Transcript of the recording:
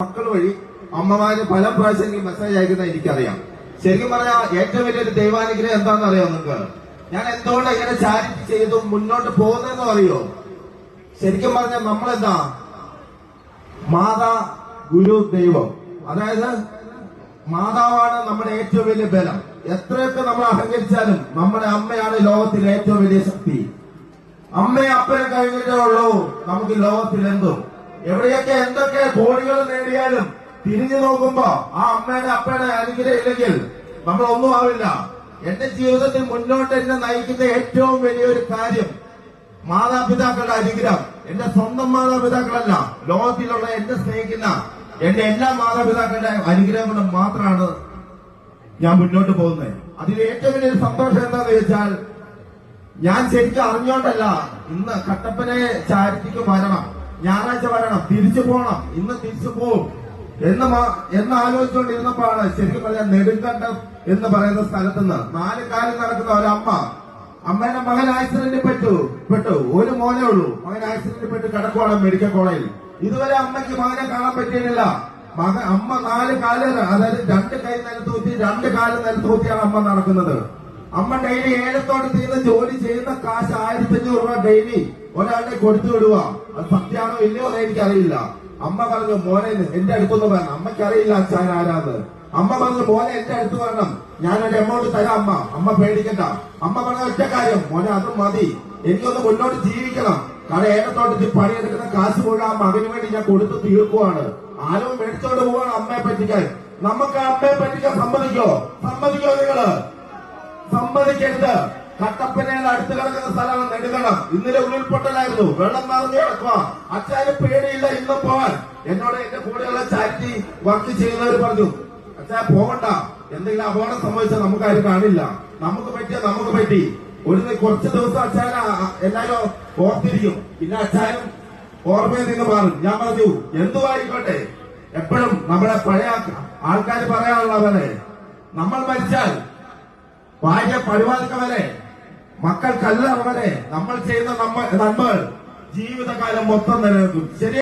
മക്കൾ വഴി അമ്മമാര് പല പ്രാവശ്യം എനിക്ക് മെസ്സേജ് അയക്കുന്ന എനിക്കറിയാം. ശരിക്കും പറഞ്ഞാൽ ഏറ്റവും വലിയൊരു ദൈവാനുഗ്രഹം എന്താണെന്ന് അറിയോ നിങ്ങൾക്ക്? ഞാൻ എന്തുകൊണ്ട് ഇങ്ങനെ ചാരിറ്റി ചെയ്തു മുന്നോട്ട് പോകുന്നതെന്ന് അറിയോ? ശരിക്കും പറഞ്ഞാൽ നമ്മളെന്താ? മാതാ ഗുരു ദൈവം. അതായത് മാതാവാണ് നമ്മുടെ ഏറ്റവും വലിയ ബലം. എത്രയൊക്കെ നമ്മൾ അഹങ്കരിച്ചാലും നമ്മുടെ അമ്മയാണ് ലോകത്തിലെ ഏറ്റവും വലിയ ശക്തി. അമ്മയെ അപ്പനെ കഴിഞ്ഞിട്ടേ ഉള്ളൂ നമുക്ക് ലോകത്തിൽ എന്തും എവിടെയൊക്കെ എന്തൊക്കെ കോടികൾ നേടിയാലും തിരിഞ്ഞു നോക്കുമ്പോ ആ അമ്മയുടെ അപ്പയുടെ അനുഗ്രഹം ഇല്ലെങ്കിൽ നമ്മൾ ഒന്നും ആവില്ല. എന്റെ ജീവിതത്തിൽ മുന്നോട്ട് എന്നെ നയിക്കുന്ന ഏറ്റവും വലിയൊരു കാര്യം മാതാപിതാക്കളുടെ അനുഗ്രഹം. എന്റെ സ്വന്തം മാതാപിതാക്കളല്ല ലോകത്തിലുള്ള എന്നെ സ്നേഹിക്കുന്ന എന്റെ എല്ലാ മാതാപിതാക്കളുടെ അനുഗ്രഹം കൊണ്ട് മാത്രമാണ് ഞാൻ മുന്നോട്ട് പോകുന്നത്. അതിൽ ഏറ്റവും വലിയ സന്തോഷം എന്താണെന്ന് വെച്ചാൽ ഞാൻ ശരിക്കും അറിഞ്ഞോണ്ടല്ല ഇന്ന് കട്ടപ്പനെ ചാരിറ്റിക്ക് വരണം ഞായറാഴ്ച വരണം. തിരിച്ചു പോണം. ഇന്ന് തിരിച്ചു പോകും എന്ന് എന്ന് ആലോചിച്ചുകൊണ്ടിരുന്നപ്പോഴാണ് ശരിക്കും പറഞ്ഞാൽ നെടുങ്കണ്ടം എന്ന് പറയുന്ന സ്ഥലത്ത് നിന്ന് നാല് കാലം നടക്കുന്ന ഒരമ്മ അമ്മയുടെ മകൻ ആക്സിഡന്റിൽ പെട്ടു. പെട്ടു. ഒരു മോനേ ഉള്ളൂ. മകൻ ആക്സിഡന്റിൽ പെട്ട് കിടക്കുവാണ് മെഡിക്കൽ കോളേജിൽ. ഇതുവരെ അമ്മയ്ക്ക് മകനെ കാണാൻ പറ്റിയിട്ടില്ല അമ്മ നാല് കാൽ അതായത് രണ്ട് കൈ നിലത്തൂത്തി രണ്ട് കാൽ നിലത്തൂത്തിയാണ് അമ്മ നടക്കുന്നത്. അമ്മ ഡെയിലി ഏലത്തോട് ചെയ്യുന്ന ജോലി ചെയ്യുന്ന കാശ് ആയിരത്തി അഞ്ഞൂറ് രൂപ ഡെയിലി ഒരാളുടെ കൊടുത്തു വിടുക. അത് സത്യാണോ ഇല്ലയോ എന്ന് എനിക്കറിയില്ല. അമ്മ പറഞ്ഞു മോനെ എന്റെ അടുത്തൊന്ന് പറഞ്ഞു അമ്മയ്ക്ക് അറിയില്ല അച്ഛൻ ആരാന്ന്. അമ്മ പറഞ്ഞു മോനെ എന്റെ അടുത്ത് വരണം. ഞാനൊരു എമൗണ്ട് തരാം അമ്മ. അമ്മ പേടിക്കണ്ട. അമ്മ പറഞ്ഞ ഒറ്റ കാര്യം മോനെ അത് മതി. എനിക്കൊന്ന് മുന്നോട്ട് ജീവിക്കണം. കാരണം ഏലത്തോട്ടത്തിൽ പണിയെടുക്കുന്ന കാശ് മുഴുവൻ ആ മകന് വേണ്ടി ഞാൻ കൊടുത്തു തീർക്കുവാണ്. ആരും മേടിച്ചോണ്ട് പോവാണ് അമ്മയെ പറ്റിക്കാൻ. നമുക്ക് അമ്മയെ പറ്റിക്കാൻ സമ്മതിക്കോ? സമ്മതിക്കോ നിങ്ങൾ? സമ്മതിക്കരുത്. കട്ടപ്പനയിൽ അടുത്ത് കിടക്കുന്ന സ്ഥലമാണ് നെടുകണം ഇന്നലെ ഉരുൾപൊട്ടലായിരുന്നു. വെള്ളം നിറഞ്ഞു കിടക്കുക അച്ഛന് പേടിയില്ല ഇന്ന് പോവാൻ. എന്നോട് എന്റെ കൂടെയുള്ള ചാരിറ്റി വർക്ക് ചെയ്യുന്നവർ പറഞ്ഞു അച്ഛാ പോകണ്ട. എന്തെങ്കിലും അപകടം സംഭവിച്ചാൽ നമുക്ക് ആരും കാണില്ല. നമുക്ക് പറ്റിയ നമുക്ക് പറ്റി. ഒരു കുറച്ച് ദിവസം അച്ഛാന എല്ലാരും ഓർത്തിരിക്കും. പിന്നെ അച്ഛാനും ഓർമ്മയിൽ നിന്ന് മാറും. ഞാൻ പറഞ്ഞു എന്തുമായിക്കോട്ടെ എപ്പോഴും നമ്മുടെ പഴയ ആൾക്കാർ പറയാനുള്ളവരെ നമ്മൾ മരിച്ചാൽ ഭാര്യ പഴുവാൽക്ക വരെ മക്കൾ കല്ലറ വരെ നമ്മൾ ചെയ്യുന്ന നമ്മൾ ജീവിതകാലം മൊത്തം നിലനിൽക്കും ശരി?